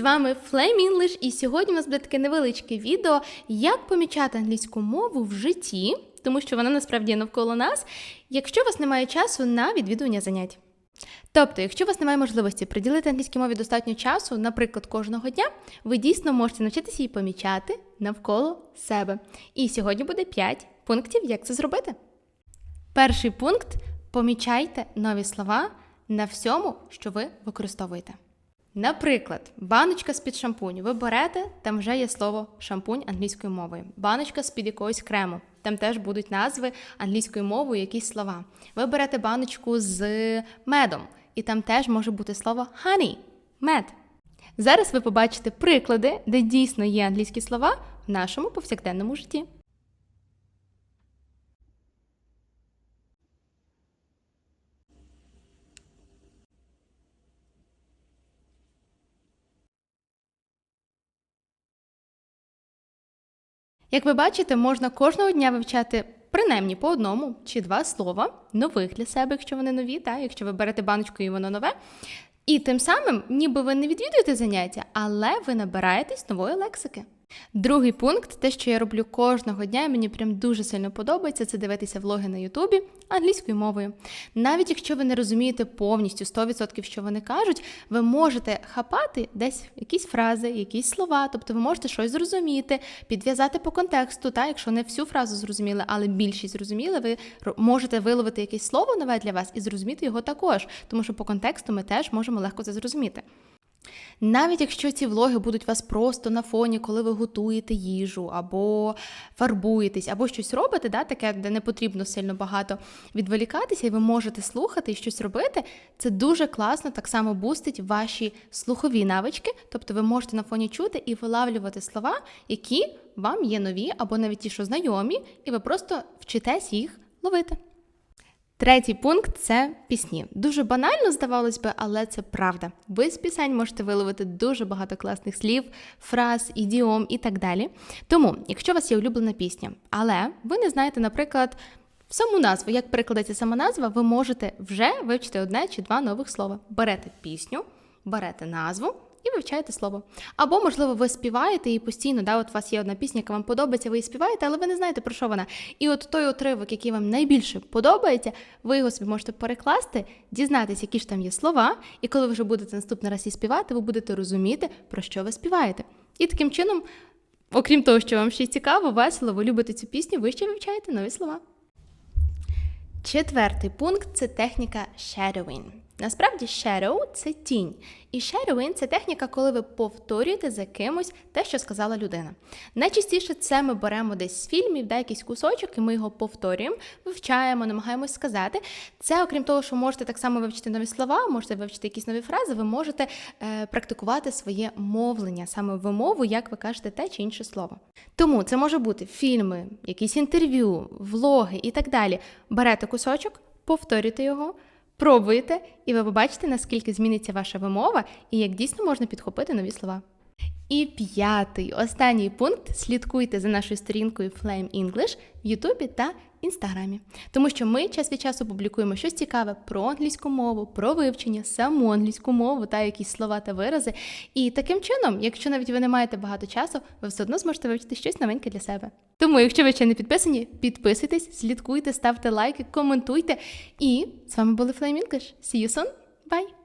вами Flame English, і сьогодні у нас буде таке невеличке відео, як помічати англійську мову в житті, тому що вона насправді є навколо нас, якщо у вас немає часу на відвідування занять. Тобто, якщо у вас немає можливості приділити англійській мові достатньо часу, наприклад, кожного дня, ви дійсно можете навчитися її помічати навколо себе. І сьогодні буде 5 пунктів, як це зробити. Перший пункт помічайте нові слова на всьому, що ви використовуєте. Наприклад, баночка з-під шампуню. Ви берете, там вже є слово шампунь англійською мовою. Баночка з-під якогось крему. Там теж будуть назви англійською мовою, якісь слова. Ви берете баночку з медом, і там теж може бути слово honey – мед. Зараз ви побачите приклади, де дійсно є англійські слова в нашому повсякденному житті. Як ви бачите, можна кожного дня вивчати принаймні по одному чи два слова нових для себе, якщо вони нові, та якщо ви берете баночку і воно нове. І тим самим, ніби ви не відвідуєте заняття, але ви набираєтесь нової лексики. Другий пункт, те, що я роблю кожного дня, і мені прям дуже сильно подобається, це дивитися влоги на Ютубі англійською мовою. Навіть якщо ви не розумієте повністю 100%, що вони кажуть, ви можете хапати десь якісь фрази, якісь слова, тобто ви можете щось зрозуміти, підв'язати по контексту, та якщо не всю фразу зрозуміли, але більшість зрозуміли, ви можете виловити якесь слово нове для вас і зрозуміти його також, тому що по контексту ми теж можемо легко це зрозуміти. Навіть якщо ці влоги будуть вас просто на фоні, коли ви готуєте їжу, або фарбуєтесь, або щось робите, да, таке, де не потрібно сильно багато відволікатися, і ви можете слухати і щось робити, це дуже класно так само бустить ваші слухові навички, тобто ви можете на фоні чути і вилавлювати слова, які вам є нові, або навіть ті, що знайомі, і ви просто вчитесь їх ловити. Третій пункт це пісні. Дуже банально здавалось би, але це правда. Ви з пісень можете виловити дуже багато класних слів, фраз, ідіом і так далі. Тому, якщо у вас є улюблена пісня, але ви не знаєте, наприклад, саму назву, як перекладається сама назва, ви можете вже вивчити одне чи два нових слова. Берете пісню, берете назву. І вивчаєте слово. Або, можливо, ви співаєте і постійно, да, от у вас є одна пісня, яка вам подобається, ви її співаєте, але ви не знаєте, про що вона. І от той отривок, який вам найбільше подобається, ви його собі можете перекласти, дізнатися, які ж там є слова, і коли ви вже будете наступний раз її співати, ви будете розуміти, про що ви співаєте. І таким чином, окрім того, що вам ще цікаво, весело, ви любите цю пісню, ви ще вивчаєте нові слова. Четвертий пункт це техніка shadowing. Насправді, shadow – це тінь. І shadowing – це техніка, коли ви повторюєте за кимось те, що сказала людина. Найчастіше це ми беремо десь з фільмів, да, якийсь кусочок, і ми його повторюємо, вивчаємо, намагаємось сказати. Це, окрім того, що можете так само вивчити нові слова, можете вивчити якісь нові фрази, ви можете е, практикувати своє мовлення, саме вимову, як ви кажете те чи інше слово. Тому це може бути фільми, якісь інтерв'ю, влоги і так далі. Берете кусочок, повторюєте його. Пробуєте, і ви побачите, наскільки зміниться ваша вимова і як дійсно можна підхопити нові слова. І п'ятий, останній пункт: слідкуйте за нашою сторінкою Flame English в Ютубі та Інстаграмі. Тому що ми час від часу публікуємо щось цікаве про англійську мову, про вивчення, саму англійську мову та якісь слова та вирази. І таким чином, якщо навіть ви не маєте багато часу, ви все одно зможете вивчити щось новеньке для себе. Тому, якщо ви ще не підписані, підписуйтесь, слідкуйте, ставте лайки, коментуйте. І з вами були Flame English. See you soon. Bye!